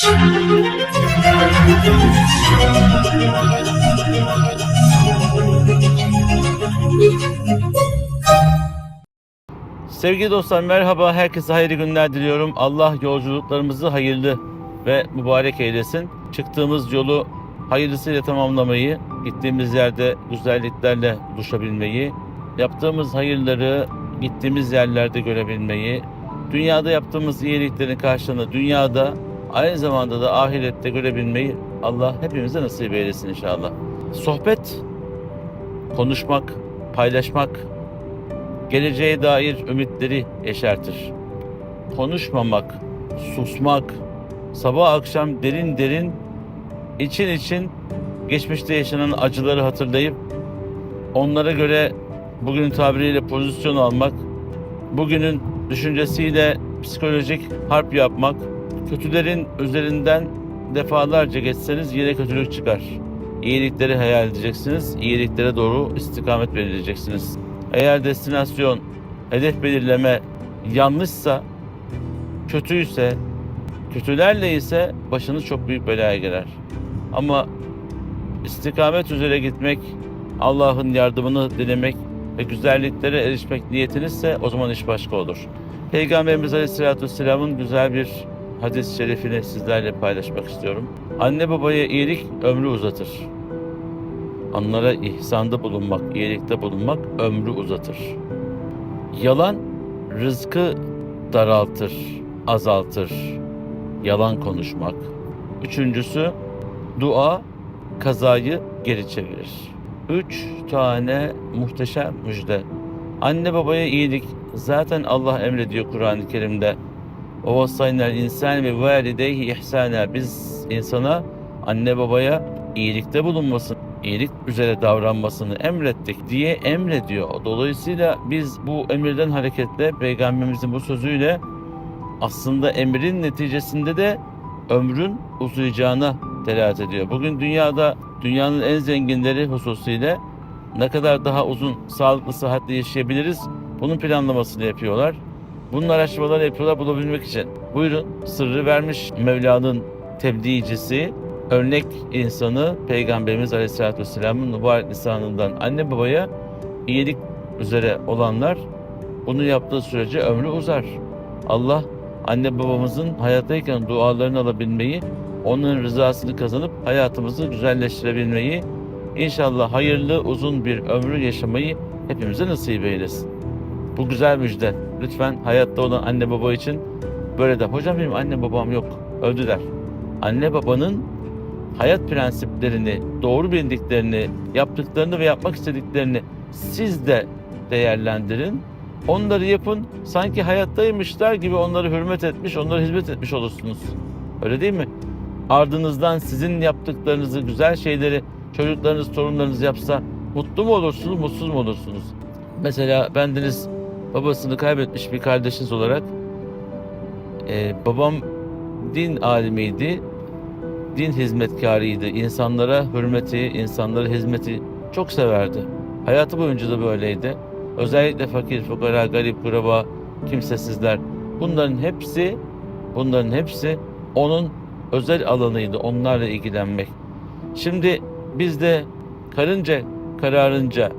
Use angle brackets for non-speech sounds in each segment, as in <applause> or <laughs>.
Sevgili dostlar merhaba, herkese hayırlı günler diliyorum. Allah yolculuklarımızı hayırlı ve mübarek eylesin. Çıktığımız yolu hayırlısıyla tamamlamayı, gittiğimiz yerde güzelliklerle buluşabilmeyi, yaptığımız hayırları gittiğimiz yerlerde görebilmeyi, dünyada yaptığımız iyiliklerin karşılığını dünyada aynı zamanda da ahirette görebilmeyi Allah hepimize nasip eylesin inşallah. Sohbet, konuşmak, paylaşmak, geleceğe dair ümitleri yeşertir. Konuşmamak, susmak, sabah akşam derin derin için için geçmişte yaşanan acıları hatırlayıp onlara göre bugünün tabiriyle pozisyon almak, bugünün düşüncesiyle psikolojik harp yapmak, kötülerin üzerinden defalarca geçseniz yine kötülük çıkar. İyilikleri hayal edeceksiniz, iyiliklere doğru istikamet belirleyeceksiniz. Eğer destinasyon, hedef belirleme yanlışsa, kötüyse, kötülerle ise başınız çok büyük belaya girer. Ama istikamet üzere gitmek, Allah'ın yardımını dilemek ve güzelliklere erişmek niyetinizse o zaman iş başka olur. Peygamberimiz Aleyhisselatü Vesselam'ın güzel bir hadis-i şerifini sizlerle paylaşmak istiyorum. Anne babaya iyilik ömrü uzatır. Onlara ihsanda bulunmak, iyilikte bulunmak ömrü uzatır. Yalan rızkı daraltır, azaltır. Yalan konuşmak. Üçüncüsü dua kazayı geri çevirir. Üç tane muhteşem müjde. Anne babaya iyilik zaten Allah emrediyor Kur'an-ı Kerim'de. O vasaynel insan ve valideyhi ihsana. Biz insana anne babaya iyilikte bulunmasını, iyilik üzere davranmasını emrettik diye emrediyor. Dolayısıyla biz bu emirden hareketle peygamberimizin bu sözüyle aslında emrin neticesinde de ömrün uzayacağına delalet ediyor. Bugün dünyada dünyanın en zenginleri hususiyle ne kadar daha uzun, sağlıklı, sıhhatli yaşayabiliriz bunun planlamasını yapıyorlar. Bunun araştırmaları yapıyorlar bulabilmek için. Buyurun sırrı vermiş Mevla'nın tebliğcisi, örnek insanı Peygamberimiz Aleyhisselatü Vesselam'ın mübarek lisanından anne babaya iyilik üzere olanlar bunu yaptığı sürece ömrü uzar. Allah anne babamızın hayattayken dualarını alabilmeyi, onların rızasını kazanıp hayatımızı güzelleştirebilmeyi, inşallah hayırlı uzun bir ömrü yaşamayı hepimize nasip eylesin. Bu güzel müjde. Lütfen hayatta olan anne baba için böyle de hocam benim anne babam yok öldüler. Anne babanın hayat prensiplerini, doğru bildiklerini, yaptıklarını ve yapmak istediklerini siz de değerlendirin. Onları yapın. Sanki hayattaymışlar gibi onları hürmet etmiş, onlara hizmet etmiş olursunuz. Öyle değil mi? Ardınızdan sizin yaptıklarınızı, güzel şeyleri çocuklarınız, torunlarınız yapsa mutlu mu olursunuz, mutsuz mu olursunuz? Mesela bendeniz babasını kaybetmiş bir kardeşiniz olarak e, babam din alimiydi, din hizmetkarıydı. İnsanlara hürmeti, insanlara hizmeti çok severdi. Hayatı boyunca da böyleydi. Özellikle fakir, fukara, garip, kuraba, kimsesizler. Bunların hepsi, bunların hepsi onun özel alanıydı. Onlarla ilgilenmek. Şimdi biz de karınca kararınca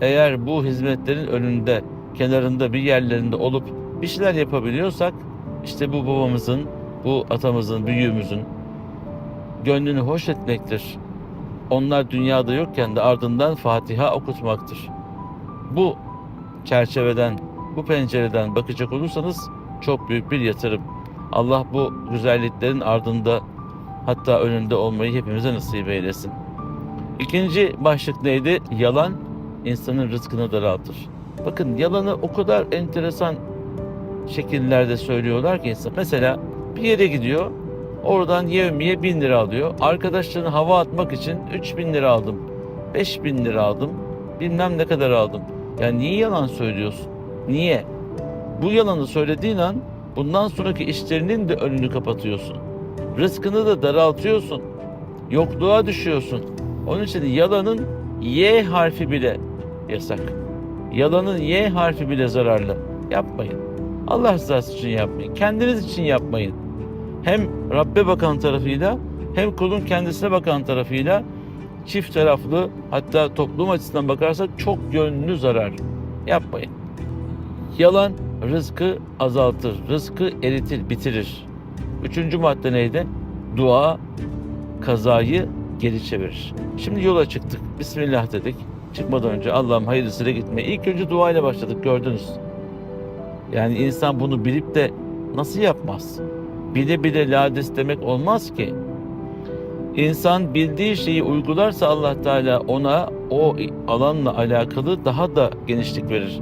eğer bu hizmetlerin önünde, kenarında bir yerlerinde olup bir şeyler yapabiliyorsak işte bu babamızın, bu atamızın, büyüğümüzün gönlünü hoş etmektir. Onlar dünyada yokken de ardından Fatiha okutmaktır. Bu çerçeveden, bu pencereden bakacak olursanız çok büyük bir yatırım. Allah bu güzelliklerin ardında hatta önünde olmayı hepimize nasip eylesin. İkinci başlık neydi? Yalan insanın rızkını daraltır. Bakın yalanı o kadar enteresan şekillerde söylüyorlar ki insan. Mesela bir yere gidiyor, oradan yevmiye bin lira alıyor. Arkadaşlarını hava atmak için 3 bin lira aldım, 5 bin lira aldım, bilmem ne kadar aldım. Yani niye yalan söylüyorsun? Niye? Bu yalanı söylediğin an bundan sonraki işlerinin de önünü kapatıyorsun. Rızkını da daraltıyorsun. Yokluğa düşüyorsun. Onun için yalanın Y harfi bile yasak. Yalanın Y harfi bile zararlı. Yapmayın. Allah rızası için yapmayın. Kendiniz için yapmayın. hem Rabbe bakan tarafıyla hem kulun kendisine bakan tarafıyla çift taraflı hatta toplum açısından bakarsak çok yönlü zarar yapmayın. Yalan rızkı azaltır, rızkı eritir, bitirir. Üçüncü madde neydi? Dua kazayı geri çevirir. Şimdi yola çıktık. Bismillah dedik. Çıkmadan önce Allah'ım hayırlısıyla gitmeye. İlk önce duayla başladık gördünüz. Yani insan bunu bilip de nasıl yapmaz? Bile bile lades demek olmaz ki. İnsan bildiği şeyi uygularsa Allah Teala ona o alanla alakalı daha da genişlik verir.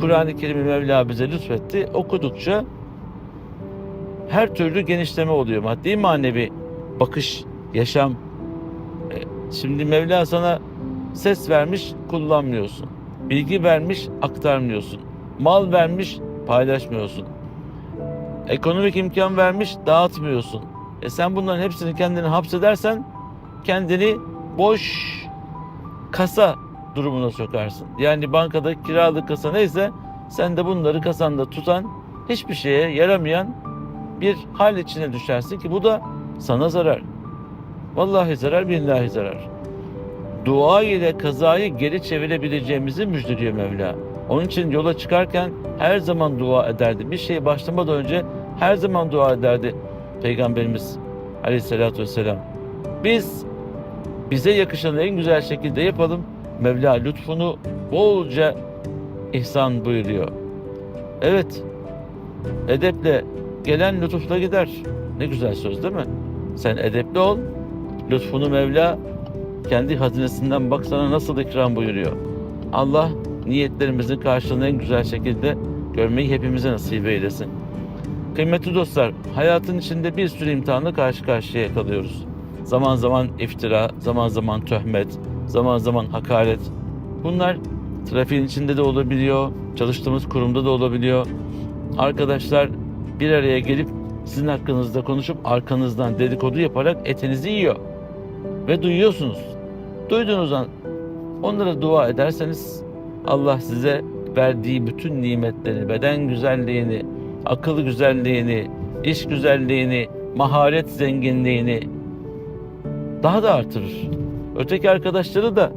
Kur'an-ı Kerim'i Mevla bize lütfetti. Okudukça her türlü genişleme oluyor. Maddi manevi bakış, yaşam. E, Şimdi Mevla sana ses vermiş, kullanmıyorsun. Bilgi vermiş, aktarmıyorsun. Mal vermiş, paylaşmıyorsun. Ekonomik imkan vermiş, dağıtmıyorsun. E sen bunların hepsini kendini hapsedersen kendini boş kasa durumuna sokarsın. Yani bankada kiralık kasa neyse sen de bunları kasanda tutan hiçbir şeye yaramayan bir hal içine düşersin ki bu da sana zarar. Vallahi zarar, billahi zarar. Dua ile kazayı geri çevirebileceğimizi müjdeliyor Mevla. Onun için yola çıkarken her zaman dua ederdi. Bir şeye başlamadan önce her zaman dua ederdi Peygamberimiz Aleyhisselatü Vesselam. Biz bize yakışanı en güzel şekilde yapalım. Mevla lütfunu bolca ihsan buyuruyor. Evet, edeple gelen lütufla gider. Ne güzel söz değil mi? Sen edepli ol, lütfunu Mevla kendi hazinesinden bak sana nasıl ikram buyuruyor. Allah niyetlerimizin karşılığını en güzel şekilde görmeyi hepimize nasip eylesin. Kıymetli dostlar, hayatın içinde bir sürü imtihanla karşı karşıya kalıyoruz. Zaman zaman iftira, zaman zaman töhmet, zaman zaman hakaret. Bunlar trafiğin içinde de olabiliyor, çalıştığımız kurumda da olabiliyor. Arkadaşlar bir araya gelip sizin hakkınızda konuşup arkanızdan dedikodu yaparak etinizi yiyor. Ve duyuyorsunuz. Duyduğunuz an onlara dua ederseniz Allah size verdiği bütün nimetleri, beden güzelliğini, akıl güzelliğini, iş güzelliğini, maharet zenginliğini daha da artırır. Öteki arkadaşları da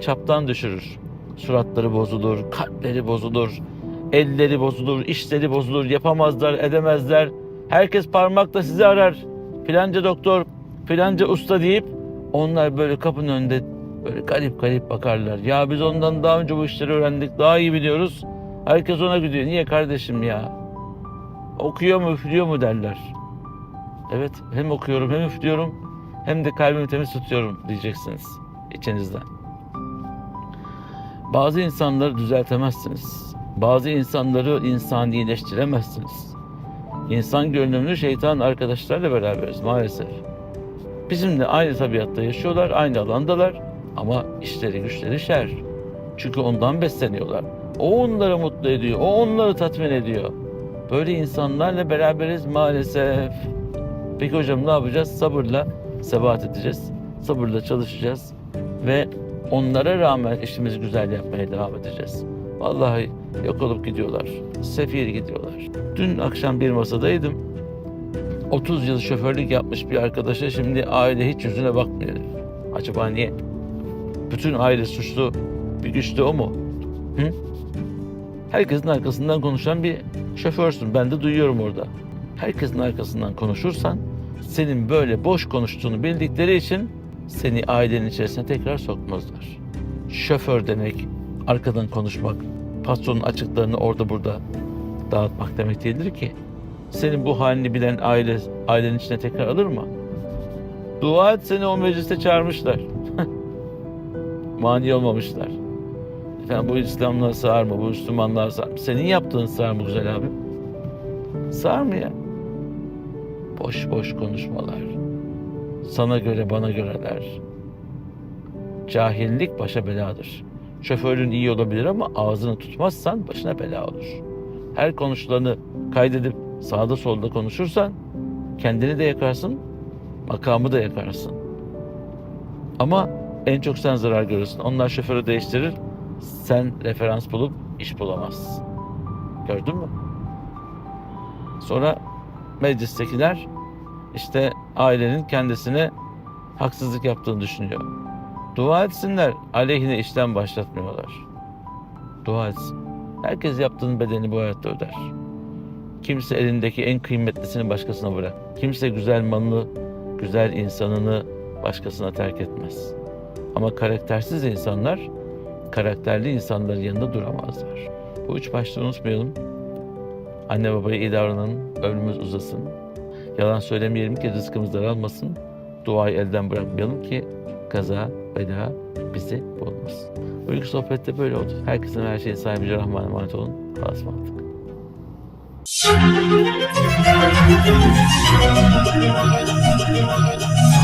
çaptan düşürür. Suratları bozulur, kalpleri bozulur, elleri bozulur, işleri bozulur, yapamazlar, edemezler. Herkes parmakla sizi arar. Filanca doktor, filanca usta deyip onlar böyle kapının önünde böyle garip garip bakarlar. Ya biz ondan daha önce bu işleri öğrendik, daha iyi biliyoruz. Herkes ona gidiyor. Niye kardeşim ya? Okuyor mu, üflüyor mu derler. Evet, hem okuyorum hem üflüyorum hem de kalbimi temiz tutuyorum diyeceksiniz içinizden. Bazı insanları düzeltemezsiniz. Bazı insanları insanileştiremezsiniz. İnsan görünümlü şeytan arkadaşlarla beraberiz maalesef. Bizimle aynı tabiatta yaşıyorlar, aynı alandalar ama işleri güçleri şer. Çünkü ondan besleniyorlar. O onları mutlu ediyor, o onları tatmin ediyor. Böyle insanlarla beraberiz maalesef. Peki hocam ne yapacağız? Sabırla sebat edeceğiz. Sabırla çalışacağız ve onlara rağmen işimizi güzel yapmaya devam edeceğiz. Vallahi yok olup gidiyorlar. Sefir gidiyorlar. Dün akşam bir masadaydım. 30 yıl şoförlük yapmış bir arkadaşa şimdi aile hiç yüzüne bakmıyor. Acaba niye? Bütün aile suçlu bir güç de o mu? Hı? Herkesin arkasından konuşan bir şoförsün. Ben de duyuyorum orada. Herkesin arkasından konuşursan senin böyle boş konuştuğunu bildikleri için seni ailenin içerisine tekrar sokmazlar. Şoför demek arkadan konuşmak, patronun açıklarını orada burada dağıtmak demek değildir ki. Senin bu halini bilen aile ailenin içine tekrar alır mı? Dua et seni o mecliste çağırmışlar. Mani olmamışlar. Efendim bu İslam'la sığar mı? Bu Müslümanlığa sığar mı? Senin yaptığın sığar mı güzel abi? Sığar mı ya? Boş boş konuşmalar. Sana göre bana göreler. Cahillik başa beladır. Şoförün iyi olabilir ama ağzını tutmazsan başına bela olur. Her konuşulanı kaydedip sağda solda konuşursan kendini de yakarsın, makamı da yakarsın. Ama en çok sen zarar görürsün. Onlar şoförü değiştirir, sen referans bulup iş bulamazsın. Gördün mü? Sonra meclistekiler işte ailenin kendisine haksızlık yaptığını düşünüyor. Dua etsinler, aleyhine işlem başlatmıyorlar. Dua etsin. Herkes yaptığının bedelini bu hayatta öder. Kimse elindeki en kıymetlisini başkasına bırak. Kimse güzel malını, güzel insanını başkasına terk etmez. Ama karaktersiz insanlar, karakterli insanların yanında duramazlar. Bu üç başlığı unutmayalım. Anne babaya iyi davranalım, ömrümüz uzasın. Yalan söylemeyelim ki rızkımız daralmasın. Duayı elden bırakmayalım ki kaza, bela bizi bulmasın. Bugünkü sohbette böyle oldu. Herkesin her şeyin sahibi Rahman'a emanet olun. Allah'a ısmarladık. Thank. <laughs>